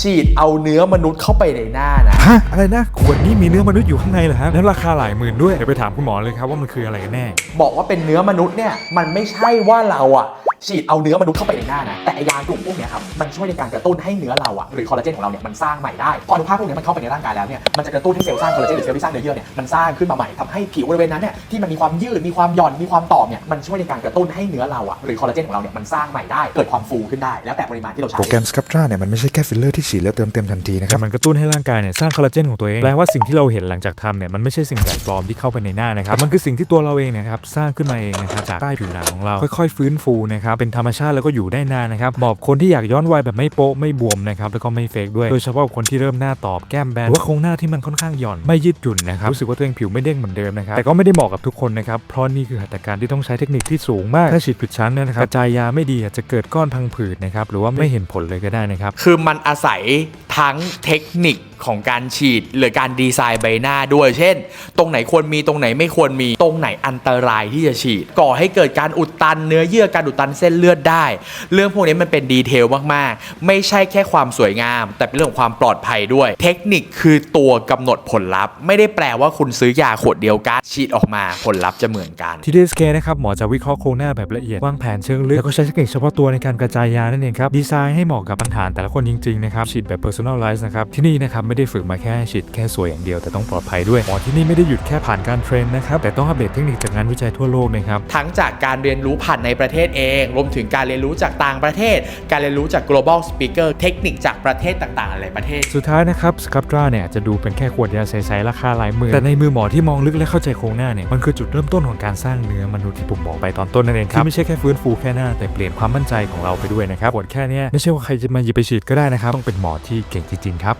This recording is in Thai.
ฉีดเอาเนื้อมนุษย์เข้าไปในหน้านะ ฮะอะไรนะขวดนี้มีเนื้อมนุษย์อยู่ข้างในเหรอครับแล้วราคาหลายหมื่นด้วยเดี๋ยวไปถามคุณหมอเลยครับว่ามันคืออะไรกันแน่ บอกว่าเป็นเนื้อมนุษย์เนี่ย มันไม่ใช่ว่าเราอะ ฉีดเอาเนื้อมนุษย์เข้าไปในหน้านะ แต่ไอ้ยากลุ่มพวกเนี้ยครับ มันช่วยในการกระตุ้นให้เนื้อเราอะหรือคอลลาเจนของเราเนี่ยมันสร้างใหม่ได้ พออนุภาคพวกเนี้ยมันเข้าไปในร่างกายแล้วเนี่ย มันจะกระตุ้นให้เซลล์สร้างคอลลาเจนหรือเซลล์ที่สร้างเนื้อเยื่อเนี่ย มันสร้างขึ้นมาใหม่ทำให้ผิวบริเวณนั้นเนี่ยที่มันมีความยืด มีความหย่อน มีความตอบเนี่ย มันช่วยในการกระตุ้นให้เนื้อเราอะหรือคอลลาเจนของเราเนี่ยมันสร้างใหม่ได้ เกิดความฟูขึ้นได้ แล้วแต่ปริมาณที่เราใช้ โปรแกรมสครับตราเนี่ยมันไม่ใช่แค่ฟิลเลอร์ที่ฉีดแล้วเติมเต็มทันทีนะคแต่รับมันกระตุ้นให้ร่างกายเนี่ยสร้างคอลลาเจนของตัวเองแปลว่าสิ่งที่เราเห็นหลังจากทำเนี่ยมันไม่ใช่สิ่งแปลกปลอมที่เข้าไปในหน้านะครับมันคือสิ่งที่ตัวเราเองเนะครับสร้างขึ้นมาเองนะครับจากใต้ผิวหนังของเราค่อยๆ ฟื้นฟูนะครับเป็นธรรมชาติแล้วก็อยู่ได้นานนะครับเหมาะกับคนที่อยากย้อนวัยแบบไม่โป๊ะไม่บวมนะครับแล้วก็ไม่เฟกด้วยโดยเฉพาะคนที่เริ่มหน้าตอบแก้มแบนหรือว่าโครงหน้าที่มันค่อนข้างหย่อนไม่ยืดหยุ่นนะครับรู้สึกว่าตัวเองผิวไม่เด้งเหมือนเดิมนะครับแต่ก็ไม่ได้เหมาะกับทุกคนนะครับเพราะนี่คือหัตถการที่ต้องใช้เทคนิคที่สูงมากถ้าฉีดผิดชั้นเนยนะครับกระจายยาไม่ดีอาจจะเกิดก้อนพังผืดนะครับหรือว่าไม่เห็นผลเลยก็ได้นะครับคือมันอาศัยทั้งเทคนิค ของการฉีดหรือการดีไซน์ใบหน้าด้วย เช่น ตรงไหนควรมีตรงไหนไม่ควรมีตรงไหนอันตรายที่จะฉีด ก่อให้เกิดการอุดตันเนื้อเยื่อการอุดตันเส้นเลือดได้ เรื่องพวกนี้มันเป็นดีเทลมากๆ ไม่ใช่แค่ความสวยงาม แต่เป็นเรื่องของความปลอดภัยด้วย เทคนิคคือตัวกำหนดผลลัพธ์ ไม่ได้แปลว่าคุณซื้อยาขวดเดียวกันฉีดออกมาผลลัพธ์จะเหมือนกันที่ DSK นะครับหมอจะวิเคราะห์โครงหน้าแบบละเอียดวางแผนเชิงลึกแล้วก็ใช้เทคนิคเฉพาะตัวในการกระจายยานั่นเองครับดีไซน์ให้เหมาะกับปัญหาแต่ละคนจริงๆนะครับฉีดแบบ personalize นะครับที่นี่นะครับไม่ได้ฝึกมาแค่ฉีดแค่สวยอย่างเดียวแต่ต้องปลอดภัยด้วยหมอที่นี่ไม่ได้หยุดแค่ผ่านการเทรนนะครับแต่ต้องอัปเดตเทคนิคจากงานวิจัยทั่วโลกนะครับทั้งจากการเรียนรู้ผ่านในประเทศเอง รวมถึงการเรียนรู้จากต่างประเทศ การเรียนรู้จาก global speaker เทคนิคจากประเทศต่างๆหลายประเทศ สุดท้ายนะครับสครับตราเนี่ยจะดูเป็นแค่ขวดยาใสๆราคาหลายหมื่นแต่ในมือหมอที่มองลึกและเข้าใจโครงหน้าเนี่ยมันคือจุดเริ่มต้นของการสร้างเนื้อมนุษย์ที่ผมบอกไปตอนต้นนั่นเองครับที่ไม่ใช่แค่ฟื้นฟูแค่หน้าแต่เปลี่ยนความมั่นใจของเราไปด้วยนะครับขวดแค่เนี้ยไม่ใช่ว่าใครจะมาหยิบไปฉีดก็ได้นะครับต้องเป็นหมอที่เก่งจริงๆครับ